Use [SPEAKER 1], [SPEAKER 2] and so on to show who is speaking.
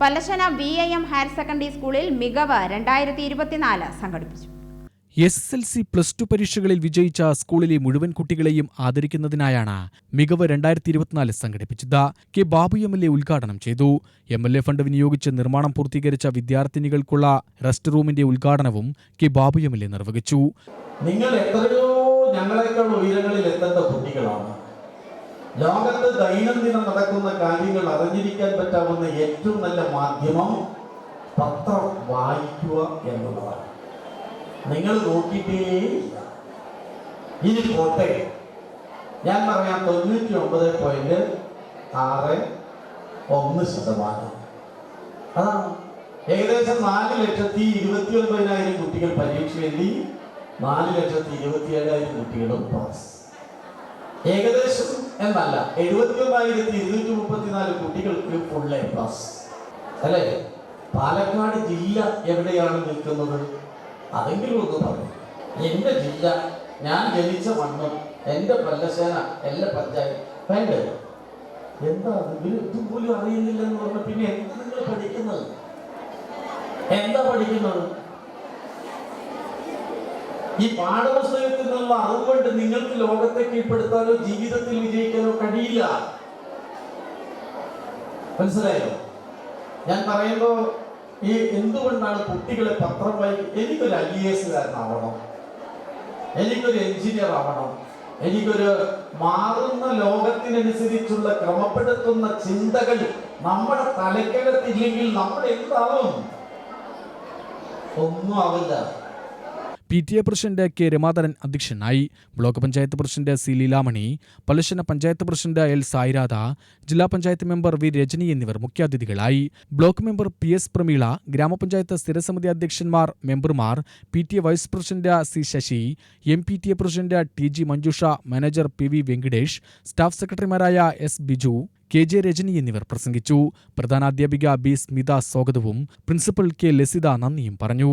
[SPEAKER 1] Palassana V I M higher secondary സ്കൂളിൽ മികവ് രണ്ടായിരത്തി ഇരുപത്തിനാല് സംഘടിപ്പിച്ചു.
[SPEAKER 2] S S L C plus two പരീക്ഷകളിൽ വിജയിച്ച സ്കൂളിലെ മുഴുവൻ കുട്ടികളെയും ആദരിക്കുന്നതിനായാണ് മികവ് രണ്ടായിരത്തി ഇരുപത്തിനാല് സംഘടിപ്പിച്ചത്. K Babu M L A ഉദ്ഘാടനം ചെയ്തു. എം എൽ എ ഫണ്ട് വിനിയോഗിച്ച് നിർമ്മാണം പൂർത്തീകരിച്ച വിദ്യാർത്ഥിനികൾക്കുള്ള റെസ്റ്റ് റൂമിന്റെ ഉദ്ഘാടനവും K Babu M L A നിർവഹിച്ചു.
[SPEAKER 3] നിങ്ങൾ എത്രയോ ഞങ്ങളെക്കാൾ ഉയരങ്ങളിൽ എത്തേണ്ട കുട്ടികളാണ്. ലോകത്ത് ദൈനംദിനം നടക്കുന്ന കാര്യങ്ങൾ അറിഞ്ഞിരിക്കാൻ പറ്റാവുന്ന ഏറ്റവും നല്ല മാധ്യമം പത്രം വായിക്കുക എന്നുള്ളതാണ്. നിങ്ങൾ നോക്കിയിട്ടേ ഇനി പോട്ടെ. ഞാൻ പറയാം തൊണ്ണൂറ്റി ഒമ്പത് പോയിന്റ് ആറ് ഒന്ന് ശതമാനം. അതാണ്. ഏകദേശം നാല് ലക്ഷത്തി ഇരുപത്തി ഒൻപതിനായിരം കുട്ടികൾ പരീക്ഷ എഴുതി നാല് ലക്ഷത്തി ഇരുപത്തി ഏഴായിരം കുട്ടികളും പാസ്. ഏകദേശം എന്നല്ല എഴുപത്തി ഒന്നായിരത്തി ഇരുന്നൂറ്റി മുപ്പത്തിനാല് കുട്ടികൾക്ക് ഫുൾ എ പ്ലസ് അല്ലേ? പാലക്കാട് ജില്ല എവിടെയാണ് നിൽക്കുന്നത്? അതെങ്കിലും ഒന്ന് പറയും. എന്റെ ജില്ല ഞാൻ ജനിച്ച മണ്ണും എന്റെ പല്ലശേന എന്റെ പഞ്ചായത്ത്. വേണ്ടേ? എന്താ ഇവർ അറിയുന്നില്ല എന്ന് പറഞ്ഞ പിന്നെ എന്താ നിങ്ങൾ പഠിക്കുന്നത്? എന്താ പഠിക്കുന്നത്? ഈ പാഠപുസ്തകത്തിൽ നിന്നുള്ള അറിവ് കൊണ്ട് നിങ്ങൾക്ക് ലോകത്തെ കീഴ്പ്പെടുത്താനോ ജീവിതത്തിൽ വിജയിക്കാനോ കഴിയില്ല. മനസ്സിലായോ? ഞാൻ പറയുമ്പോ ഈ എന്തുകൊണ്ടാണ് കുട്ടികളെ പത്രം വായിക്കും എനിക്കൊരു ഐ എ എസുകാരനാവണം എനിക്കൊരു എഞ്ചിനീയർ ആവണം എനിക്കൊരു മാറുന്ന ലോകത്തിനനുസരിച്ചുള്ള ക്രമപ്പെടുത്തുന്ന ചിന്തകൾ നമ്മുടെ തലക്കകത്തില്ലെങ്കിൽ നമ്മൾ എന്താവും? ഒന്നും ആവില്ല.
[SPEAKER 2] P T A president K Ramadharan അധ്യക്ഷനായി. Block panchayat president C Leelamani Palassana panchayat president L Sairadha ജില്ലാ പഞ്ചായത്ത് മെമ്പർ വി രജനി എന്നിവർ മുഖ്യാതിഥികളായി. Block member P S Prameela ഗ്രാമപഞ്ചായത്ത് സ്ഥിരസമിതി അധ്യക്ഷന്മാർ മെമ്പർമാർ P T A vice president C Sasi M P T A president T G Manjusha manager P V Venkitesh staff സെക്രട്ടറിമാരായ S Biju K J Rajani എന്നിവർ പ്രസംഗിച്ചു. പ്രധാനാധ്യാപിക B Smitha സ്വാഗതവും principal K Lasitha നന്ദിയും പറഞ്ഞു.